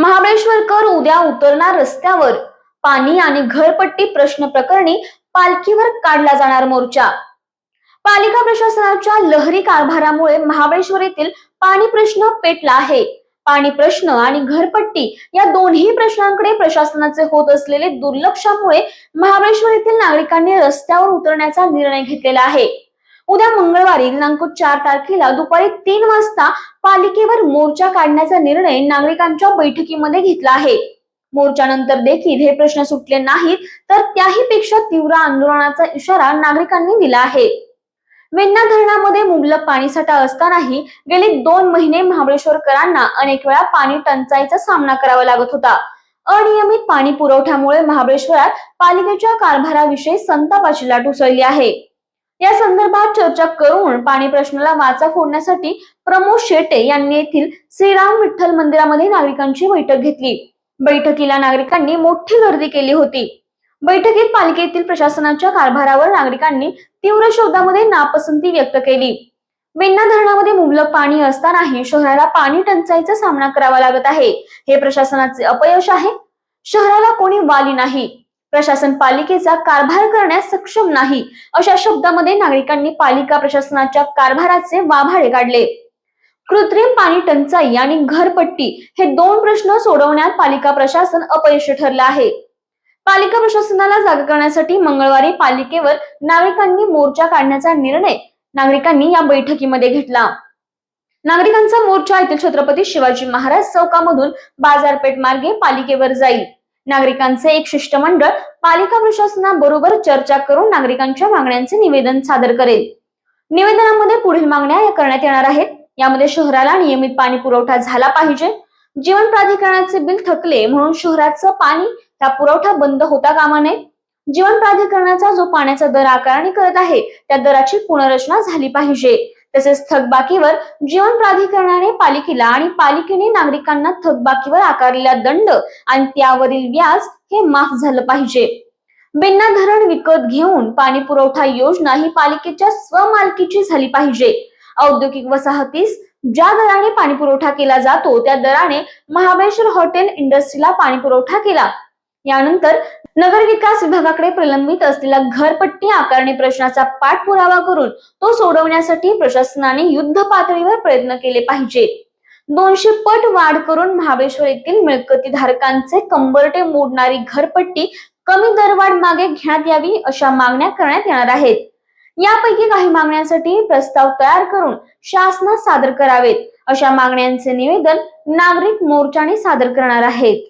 महाबळेश्वरकर उद्या उतरणार रस्त्यावर. पाणी आणि घरपट्टी प्रश्न प्रकरणी पालखीवर काढला जाणार मोर्चा. पालिका प्रशासनाच्या लहरी कारभारामुळे महाबळेश्वर येथील पाणी प्रश्न पेटला आहे. पाणी प्रश्न आणि घरपट्टी या दोन्ही प्रश्नांकडे प्रशासनाचे होत असलेले दुर्लक्षामुळे महाबळेश्वर येथील नागरिकांनी रस्त्यावर उतरण्याचा निर्णय घेतलेला आहे. उद्या मंगळवारी दिनांक चार तारखेला दुपारी तीन वाजता पालिकेवर मोर्चा काढण्याचा निर्णय नागरिकांच्या बैठकीमध्ये घेतला आहे. मोर्चानंतर देखील हे प्रश्न सुटले नाहीत तर त्याही पेक्षा तीव्र आंदोलनाचा इशारा नागरिकांनी दिला आहे. वेन्ना धरणामध्ये मुबलक पाणीसाठा असतानाही गेले दोन महिने महाबळेश्वरकरांना अनेक वेळा पाणी टंचाईचा सामना करावा लागत होता. अनियमित पाणी पुरवठ्यामुळे महाबळेश्वरात पालिकेच्या कारभाराविषयी संतापाची लाट उसळली आहे. या संदर्भात चर्चा करून पाणी प्रश्नाला वाचा फोडण्यासाठी प्रमोद शेटे यांनी येथील श्रीराम विठ्ठल मंदिरामध्ये नागरिकांची बैठक घेतली. बैठकीला नागरिकांनी मोठी गर्दी केली होती. बैठकीत पालिकेतील प्रशासनाच्या कारभारावर नागरिकांनी तीव्र शोधामध्ये नापसंती व्यक्त केली. वेण्णा धरणामध्ये मुबलक पाणी असतानाही शहराला पाणी टंचाईचा सामना करावा लागत आहे. हे प्रशासनाचे अपयश आहे. शहराला कोणी वाली नाही. प्रशासन पालिकेचा कारभार करण्यास सक्षम नाही अशा शब्दामध्ये नागरिकांनी पालिका प्रशासनाच्या कारभाराचे वाभाडे काढले. कृत्रिम पाणी टंचाई आणि घरपट्टी हे दोन प्रश्न सोडवण्यात पालिका प्रशासन अपयशी ठरलं आहे. पालिका प्रशासनाला जागा करण्यासाठी मंगळवारी पालिकेवर नागरिकांनी मोर्चा काढण्याचा निर्णय नागरिकांनी या बैठकीमध्ये घेतला. नागरिकांचा मोर्चा येथील छत्रपती शिवाजी महाराज चौकामधून बाजारपेठ मार्गे पालिकेवर जाईल. नागरिकांचे एक शिष्टमंडळ पालिका प्रशासनाबरोबर चर्चा करून नागरिकांच्या मागण्यांचे निवेदन सादर करेल. निवेदनामध्ये पुढील मागण्या या करण्यात येणार आहेत. यामध्ये शहराला नियमित पाणी पुरवठा झाला पाहिजे. जीवन प्राधिकरणाचे बिल थकले म्हणून शहराचं पाणी हा पुरवठा बंद होता कामा नये. जीवन प्राधिकरणाचा जो पाण्याचा दर आकारणी करत आहे त्या दराची पुनर्रचना झाली पाहिजे. तसेच थकबाकीवर जीवन प्राधिकरणाने पालिकेला आणि पालिकेने नागरिकांना थकबाकीवर आकारलेला दंड आणि त्यावरील व्याज हे माफ झालं पाहिजे. बेन्ना धरण विकत घेऊन पाणी पुरवठा योजना ही पालिकेच्या स्वमालकीची झाली पाहिजे. औद्योगिक वसाहतीस ज्या दराने पाणी पुरवठा केला जातो त्या दराने महाबळेश्वर हॉटेल इंडस्ट्रीला पाणी पुरवठा केला. यानंतर नगर विकास विभागाकडे प्रलंबित असलेला घरपट्टी आकारणी प्रश्नाचा पाठपुरावा करून तो सोडवण्यासाठी प्रशासनाने युद्ध पातळीवर प्रयत्न केले पाहिजे. दोनशे पट वाढ करून महाबळेश्वर येथील मिळकती धारकांचे कंबरटे मोडणारी घरपट्टी कमी दरवाढ मागे घेण्यात यावी अशा मागण्या करण्यात येणार आहेत. यापैकी काही मागण्यांसाठी प्रस्ताव तयार करून शासनात सादर करावेत अशा मागण्यांचे निवेदन नागरिक मोर्चाने सादर करणार आहेत.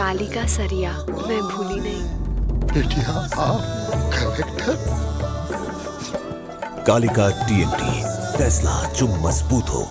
कालिका सरिया मैं भूली नहीं। बेटिया आप कलेक्टर कालिका टीएनटी फैसला जो मज़बूत हो।